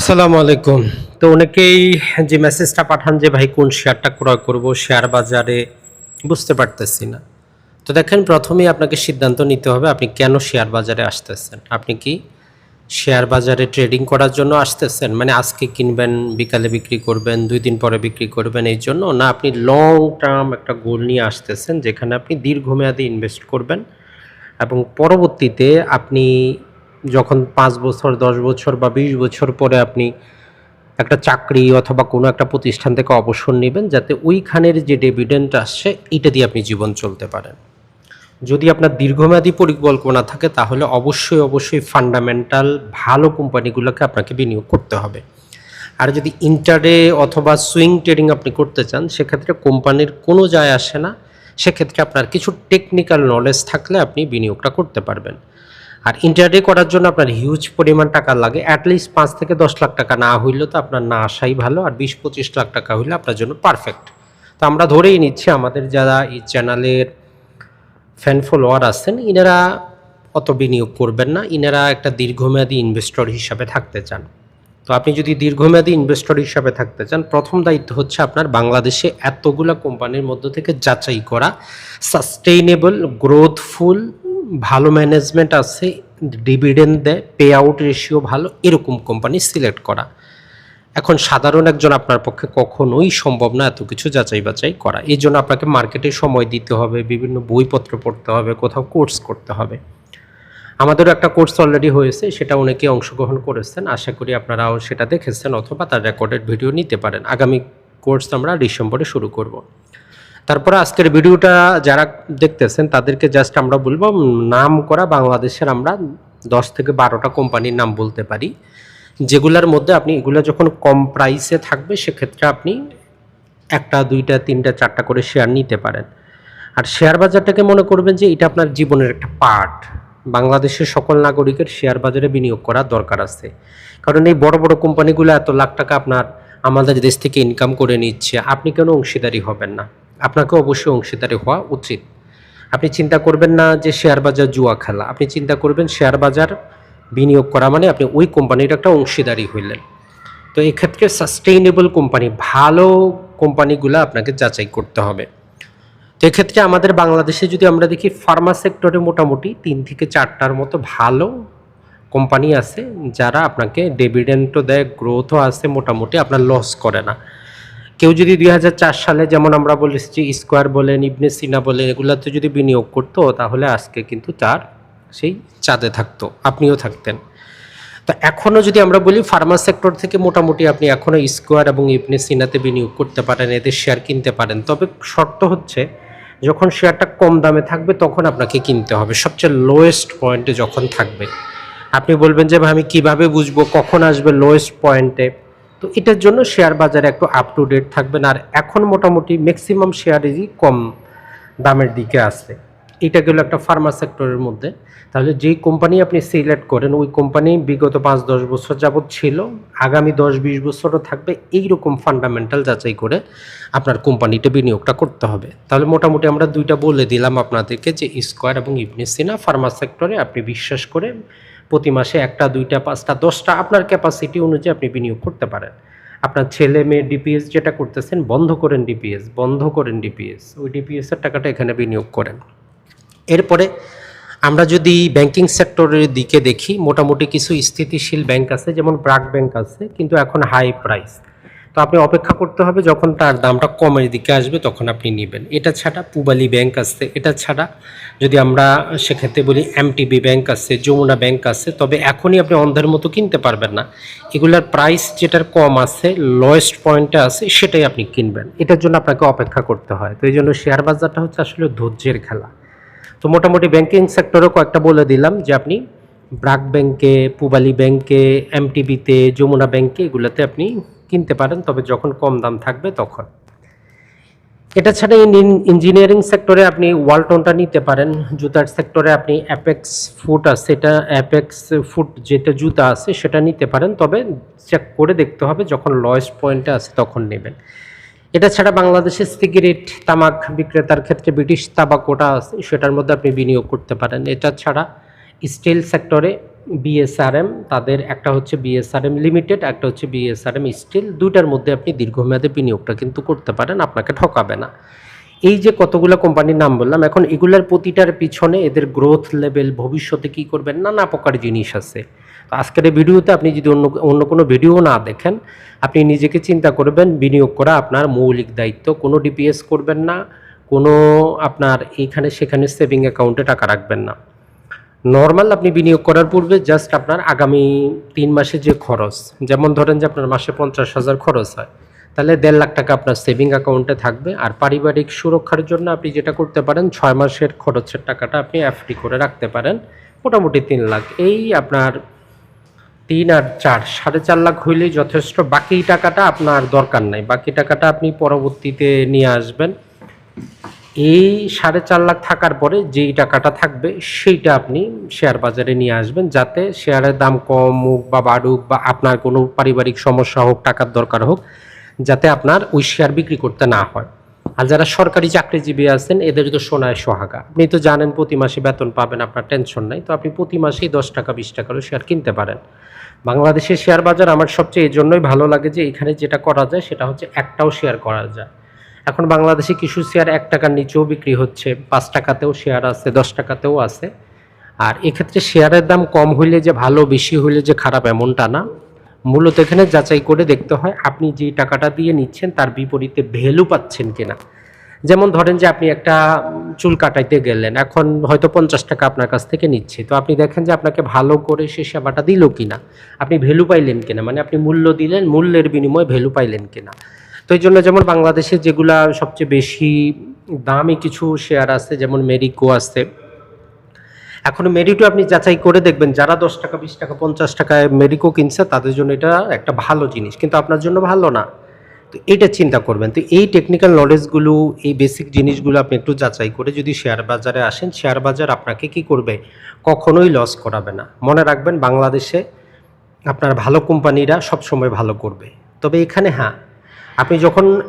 আসসালামু আলাইকুম। তো অনেকেই যে মেসেজটা পাঠান যে, ভাই, কোন শেয়ারটা ক্রয় করব? শেয়ার বাজারে বুঝতে পারতেছি না। তো দেখেন, প্রথমেই আপনাকে সিদ্ধান্ত নিতে হবে, আপনি কেন শেয়ার বাজারে আসতেছেন? আপনি কি শেয়ার বাজারে ট্রেডিং করার জন্য আসতেছেন? মানে আজকে কিনবেন, বিকালে বিক্রি করবেন, দুই দিন পরে বিক্রি করবেন, এই জন্য? না, আপনি লং টার্ম একটা গোল নিয়ে আসতেছেন, যেখানে আপনি দীর্ঘমেয়াদী ইনভেস্ট করবেন এবং পরবর্তীতে আপনি যখন পাঁচ বছর, দশ বছর বা বিশ বছর পরে আপনি একটা চাকরি অথবা কোনো একটা প্রতিষ্ঠান থেকে অবসর নেবেন, যাতে ওইখানের যে ডেভিডেন্ট আসছে এটা দিয়ে আপনি জীবন চলতে পারেন। যদি আপনার দীর্ঘমেয়াদী পরিকল্পনা থাকে, তাহলে অবশ্যই অবশ্যই ফান্ডামেন্টাল ভালো কোম্পানিগুলোকে আপনাকে বিনিয়োগ করতে হবে। আর যদি ইন্টারে অথবা সুইং ট্রেডিং আপনি করতে চান, সেক্ষেত্রে কোম্পানির কোনো যায় আসে না। সেক্ষেত্রে আপনার কিছু টেকনিক্যাল নলেজ থাকলে আপনি বিনিয়োগটা করতে পারবেন। আর ইন্টারডে করার জন্য আপনার হিউজ পরিমাণ টাকা লাগে অ্যাটলিস্ট পাঁচ থেকে দশ লাখ টাকা না হইলেও তো আপনার না আসাই ভালো, আর বিশ পঁচিশ লাখ টাকা হইলে আপনার জন্য পারফেক্ট তো আমরা ধরেই নিচ্ছি, আমাদের যারা এই চ্যানেলের ফ্যান ফলোয়ার আছেন, ইনারা অত বিনিয়োগ করবেন না, ইনারা একটা দীর্ঘমেয়াদী ইনভেস্টর হিসাবে থাকতে চান। তো আপনি যদি দীর্ঘমেয়াদী ইনভেস্টর হিসাবে থাকতে চান, প্রথম দায়িত্ব হচ্ছে আপনার বাংলাদেশে এতগুলো কোম্পানির মধ্য থেকে যাচাই করা সাস্টেইনেবল গ্রোথফুল ভালো ম্যানেজমেন্ট আছে ডিভিডেন্ড দেয় পে আউট রেশিও ভালো, এরকম কোম্পানি সিলেক্ট করা। এখন সাধারণ একজন আপনার পক্ষে কখনোই সম্ভব না এত কিছু যাচাই বাছাই করা। এই জন্য আপনাকে মার্কেটে সময় দিতে হবে, বিভিন্ন বইপত্র পড়তে হবে, কোথাও কোর্স করতে হবে। আমাদেরও একটা কোর্স অলরেডি হয়েছে, সেটা অনেকে অংশগ্রহণ করেছেন। আশা করি আপনারাও সেটা দেখেছেন অথবা তার রেকর্ডেড ভিডিও নিতে পারেন। আগামী কোর্স আমরা ডিসেম্বরে শুরু করব। তারপরে আজকের ভিডিওটা যারা দেখতেছেন, তাদেরকে জাস্ট আমরা বলব নাম করা বাংলাদেশের আমরা দশ থেকে বারোটা কোম্পানির নাম বলতে পারি, যেগুলোর মধ্যে আপনি এগুলো যখন কম প্রাইসে থাকবে, সেক্ষেত্রে আপনি একটা, দুইটা, তিনটা, চারটা করে শেয়ার নিতে পারেন। আর শেয়ার বাজারটাকে মনে করবেন যে এটা আপনার জীবনের একটা পার্ট বাংলাদেশের সকল নাগরিকের শেয়ার বাজারে বিনিয়োগ করা দরকার আছে। কারণ এই বড় বড় কোম্পানিগুলো এত লাখ টাকা আপনার আমাদের দেশ থেকে ইনকাম করে নিচ্ছে, আপনি কেন অংশীদারি হবেন না? আপনাকে অবশ্যই অংশীদারি হওয়া উচিত। আপনি চিন্তা করবেন না যে শেয়ার বাজার জুয়া খেলা। আপনি চিন্তা করবেন শেয়ার বাজার বিনিয়োগ করা মানে আপনি ওই কোম্পানির একটা অংশীদারি হইলেন। তো এক্ষেত্রে সাস্টেইনেবল কোম্পানি ভালো কোম্পানিগুলো আপনাকে যাচাই করতে হবে। তো এক্ষেত্রে আমাদের বাংলাদেশে যদি আমরা দেখি ফার্মা সেক্টরে মোটামুটি তিন থেকে চারটার মতো ভালো কোম্পানি আছে, যারা আপনাকে ডেভিডেন্টও দেয় গ্রোথও আছে, মোটামুটি আপনার লস করে না। কেউ যদি দুই হাজার চার সালে যেমন আমরা বলেছি স্কোয়ার বলেন ইবনে সিনা বলেন, এগুলাতে যদি বিনিয়োগ করতো, তাহলে আজকে কিন্তু তার সেই চাঁদে থাকতো, আপনিও থাকতেন। তো এখনও যদি আমরা বলি ফার্মা সেক্টর থেকে মোটামুটি আপনি এখনও স্কোয়ার এবং ইবনে সিনাতে বিনিয়োগ করতে পারেন, এদের শেয়ার কিনতে পারেন। তবে শর্ত হচ্ছে, যখন শেয়ারটা কম দামে থাকবে, তখন আপনাকে কিনতে হবে। সবচেয়ে লোয়েস্ট পয়েন্টে যখন থাকবে, আপনি বলবেন যে, ভাই, আমি কীভাবে বুঝব? কখন আসবে লোয়েস্ট পয়েন্টে তো এটার জন্য শেয়ার বাজারে একটু আপ টু ডেট থাকবেন আর এখন মোটামুটি ম্যাক্সিমাম শেয়ারেরই কম দামের দিকে আছে এটা গেল একটা ফার্মা সেক্টরের মধ্যে। তাহলে যেই কোম্পানি আপনি সিলেক্ট করেন, ওই কোম্পানি বিগত পাঁচ, দশ বছর যাবৎ ছিল, আগামী দশ, বিশ বছরও থাকবে। এই রকম ফান্ডামেন্টাল যাচাই করে আপনার কোম্পানিতে বিনিয়োগটা করতে হবে। তাহলে মোটামুটি আমরা দুইটা বলে দিলাম আপনাদেরকে যে স্কোয়ার এবং ইবনেসিনা ফার্মা সেক্টরে আপনি বিশ্বাস করে প্রতি মাসে একটা, দুইটা, পাঁচটা, দশটা আপনার ক্যাপাসিটি অনুযায়ী আপনি বিনিয়োগ করতে পারেন। আপনার ছেলে মেয়ে ডিপিএস যেটা করতেছেন, বন্ধ করেন ডিপিএস বন্ধ করেন ডিপিএস ওই ডিপিএসের টাকাটা এখানে বিনিয়োগ করেন। এরপরে আমরা যদি ব্যাংকিং সেক্টরের দিকে দেখি, মোটামুটি কিছু স্থিতিশীল ব্যাংক আছে, যেমন ব্রাক ব্যাংক আছে, কিন্তু এখন হাই প্রাইস তো আপনি অপেক্ষা করতে হবে, যখন তার দামটা কমের দিকে আসবে তখন আপনি নেবেন। এটা ছাড়া পুবালি ব্যাংক আছে, এটা ছাড়া যদি আমরা সেক্ষেত্রে বলি এমটিবি ব্যাংক আছে, যমুনা ব্যাংক আছে, তবে এখনই আপনি অন্ধের মতো কিনতে পারবেন না। এগুলার প্রাইস যেটার কম আছে লোয়েস্ট পয়েন্টে আছে, সেটাই আপনি কিনবেন। এটার জন্য আপনাকে অপেক্ষা করতে হয়। তো এই জন্য শেয়ার বাজারটা হচ্ছে আসলে ধৈর্যের খেলা। তো মোটামুটি ব্যাংকিং সেক্টরেও কয়েকটা বলে দিলাম যে আপনি ব্রাক ব্যাংকে, পুবালি ব্যাংকে, এমটিবিতে, যমুনা ব্যাংকে এগুলোতে আপনি কিনতে পারেন, তবে যখন কম দাম থাকবে তখন। এটা ছাড়া ইঞ্জিনিয়ারিং সেক্টরে আপনি ওয়ালটনটা নিতে পারেন। জুতার সেক্টরে আপনি অ্যাপেক্স ফুট আছে, এটা অ্যাপেক্স ফুট যেটা জুতা আছে, সেটা নিতে পারেন, তবে চেক করে দেখতে হবে, যখন লয়েস্ট পয়েন্টে আছে তখন নেবেন। এটা ছাড়া বাংলাদেশের সিগারেট, তামাক বিক্রেতার ক্ষেত্রে ব্রিটিশ তাবাকোটা আছে, সেটার মধ্যে আপনি বিনিয়োগ করতে পারেন। এটা ছাড়া স্টিল সেক্টরে বিএসআরএম তাদের একটা হচ্ছে বিএসআরএম লিমিটেড একটা হচ্ছে বিএসআরএম স্টিল দুইটার মধ্যে আপনি দীর্ঘমেয়াদে বিনিয়োগটা কিন্তু করতে পারেন, আপনাকে ঠকাবে না। এই যে কতগুলো কোম্পানির নাম বললাম, এখন এগুলার প্রতিটার পিছনে এদের গ্রোথ লেভেল ভবিষ্যতে কি করবেন, নানা প্রকার জিনিস আছে। তো আজকের এই ভিডিওতে আপনি যদি অন্য অন্য কোনো ভিডিও না দেখেন, আপনি নিজেকে চিন্তা করবেন, বিনিয়োগ করা আপনার মৌলিক দায়িত্ব, কোনো ডিপিএস করবেন না, কোনো আপনার এইখানে সেখানে সেভিং অ্যাকাউন্টে টাকা রাখবেন না। নর্মাল আপনি বিনিয়োগ করার পূর্বে জাস্ট আপনার আগামী তিন মাসে যে খরচ, যেমন ধরেন যে আপনার মাসে পঞ্চাশ হাজার খরচ হয়, তাহলে দেড় লাখ টাকা আপনার সেভিং অ্যাকাউন্টে থাকবে আর পারিবারিক সুরক্ষার জন্য আপনি যেটা করতে পারেন, ছয় মাসের খরচের টাকাটা আপনি এফডি করে রাখতে পারেন, মোটামুটি তিন লাখ। এই আপনার তিন আর চার, সাড়ে চার লাখ হইলেই যথেষ্ট, বাকি টাকাটা আপনার দরকার নাই। বাকি টাকাটা আপনি পরবর্তীতে নিয়ে আসবেন। এই সাড়ে চার লাখ থাকার পরে যেই টাকাটা থাকবে, সেইটা আপনি শেয়ার বাজারে নিয়ে আসবেন যাতে শেয়ারের দাম কম হোক বা বাড়ুক বা আপনার কোনো পারিবারিক সমস্যা হোক, টাকার দরকার হোক, যাতে আপনার ওই শেয়ার বিক্রি করতে না হয়। আর যারা সরকারি চাকরিজীবী আছেন, এদের তো সোনায় সোহাগা। আপনি তো জানেন প্রতি মাসে বেতন পাবেন, আপনার টেনশন নাই। তো আপনি প্রতি মাসেই দশ টাকা, বিশ টাকারও শেয়ার কিনতে পারেন। বাংলাদেশের শেয়ার বাজার আমার সবচেয়ে এই জন্যই ভালো লাগে যে এখানে যেটা করা যায়, সেটা হচ্ছে একটাও শেয়ার করা যায়। এখন বাংলাদেশে কিছু শেয়ার এক টাকার নিচেও বিক্রি হচ্ছে। পাঁচ টাকাতেও শেয়ার আছে, দশ টাকাতেও আছে। আর এক্ষেত্রে শেয়ারের দাম কম হইলে যে ভালো, বেশি হইলে যে খারাপ এমনটা না। মূলত এখানে যাচাই করে দেখতে হয় আপনি যে টাকাটা দিয়ে নিচ্ছেন তার বিপরীতে ভ্যালু পাচ্ছেন কিনা। যেমন ধরেন যে আপনি একটা চুল কাটাইতে গেলেন, এখন হয়তো পঞ্চাশ টাকা আপনার কাছ থেকে নিচ্ছে। তো আপনি দেখেন যে আপনাকে ভালো করে সে সেবাটা দিল কিনা। আপনি ভ্যালু পাইলেন কিনা? মানে আপনি মূল্য দিলেন, মূল্যের বিনিময়ে ভ্যালু পাইলেন কিনা? তো এই জন্য যেমন বাংলাদেশে যেগুলা সবচেয়ে বেশি দামি কিছু শেয়ার আছে, যেমন মেরিকো আছে, এখন মেরিটো আপনি যাচাই করে দেখবেন, যারা দশ টাকা, বিশ টাকা, পঞ্চাশ টাকায় মেরিকো কিনছে, তাদের জন্য এটা একটা ভালো জিনিস, কিন্তু আপনার জন্য ভালো না। তো এটা চিন্তা করবেন, তো এই টেকনিক্যাল নলেজগুলো এই বেসিক জিনিসগুলো আপনি একটু যাচাই করে যদি শেয়ার বাজারে আসেন শেয়ার বাজার আপনাকে কি করবে? কখনোই লস করাবে না। মনে রাখবেন, বাংলাদেশে আপনার ভালো কোম্পানিরা সবসময় ভালো করবে। তবে এখানে হ্যাঁ আপনি যখন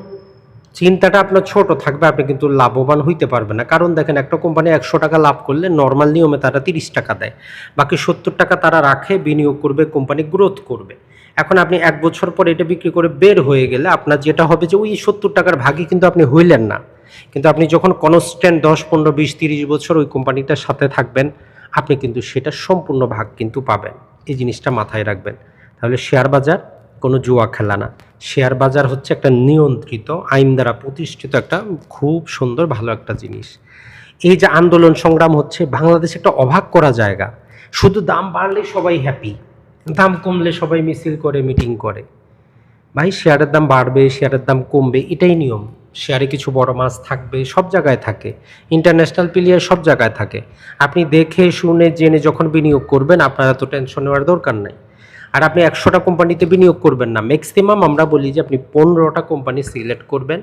চিন্তাটা আপনার ছোট থাকবে, আপনি কিন্তু লাভবান হইতে পারবেন না। কারণ দেখেন, একটা কোম্পানি একশো টাকা লাভ করলে নর্মাল নিয়মে তারা তিরিশ টাকা দেয়। বাকি সত্তর টাকা তারা রাখে, বিনিয়োগ করবে কোম্পানি গ্রোথ করবে। এখন আপনি এক বছর পর এটা বিক্রি করে বের হয়ে গেলে আপনার যেটা হবে যে, ওই সত্তর টাকার ভাগই কিন্তু আপনি হইলেন না। কিন্তু আপনি যখন কনস্ট্যান্ট দশ, পনেরো, বিশ, তিরিশ বছর ওই কোম্পানিটার সাথে থাকবেন, আপনি কিন্তু সেটা সম্পূর্ণ ভাগ কিন্তু পাবেন। এই জিনিসটা মাথায় রাখবেন। তাহলে শেয়ার বাজার কোনো জুয়া খেলা না। শেয়ার বাজার হচ্ছে একটা নিয়ন্ত্রিত, আইন দ্বারা প্রতিষ্ঠিত একটা খুব সুন্দর, ভালো একটা জিনিস। এই যে আন্দোলন সংগ্রাম হচ্ছে, বাংলাদেশ একটা অবাক করা জায়গা। শুধু দাম বাড়লে সবাই হ্যাপি দাম কমলে সবাই মিছিল করে মিটিং করে। ভাই, শেয়ারের দাম বাড়বে, শেয়ারের দাম কমবে, এটাই নিয়ম। শেয়ারে কিছু বড় মাছ থাকবে, সব জায়গায় থাকে। ইন্টারন্যাশনাল প্লেয়ার সব জায়গায় থাকে। আপনি দেখে, শুনে, জেনে যখন বিনিয়োগ করবেন, আপনার এত টেনশন নেওয়ার দরকার নাই। আর আপনি একশোটা কোম্পানিতে বিনিয়োগ করবেন না। ম্যাক্সিমাম আমরা বলি যে আপনি পনেরোটা কোম্পানি সিলেক্ট করবেন।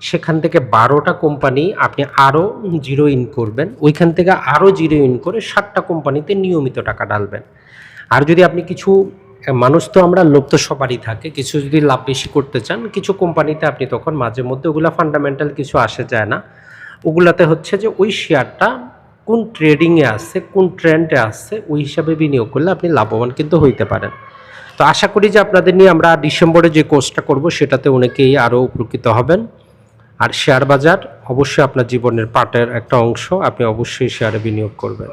সেখান থেকে বারোটা কোম্পানি আপনি আরও জিরো ইন করবেন। ওইখান থেকে আরও জিরো ইন করে ষাটটা কোম্পানিতে নিয়মিত টাকা ডালবেন আর যদি আপনি কিছু, মানুষ তো আমরা লোক তো সবারই থাকে, কিছু যদি লাভ বেশি করতে চান, কিছু কোম্পানিতে আপনি তখন মাঝে মধ্যে ওগুলো ফান্ডামেন্টাল কিছু আসে যায় না। ওগুলাতে হচ্ছে যে ওই শেয়ারটা কোন ট্রেডিংয়ে আসছে কোন ট্রেন্ডে আসছে ওই হিসাবে বিনিয়োগ করলে আপনি লাভবান কিন্তু হইতে পারেন। তো আশা করি যে আপনাদের নিয়ে আমরা ডিসেম্বরে যে কোর্সটা করব, সেটাতে অনেকেই আরও উপকৃত হবেন। আর শেয়ার বাজার অবশ্যই আপনার জীবনের পার্টের একটা অংশ, আপনি অবশ্যই শেয়ারে বিনিয়োগ করবেন।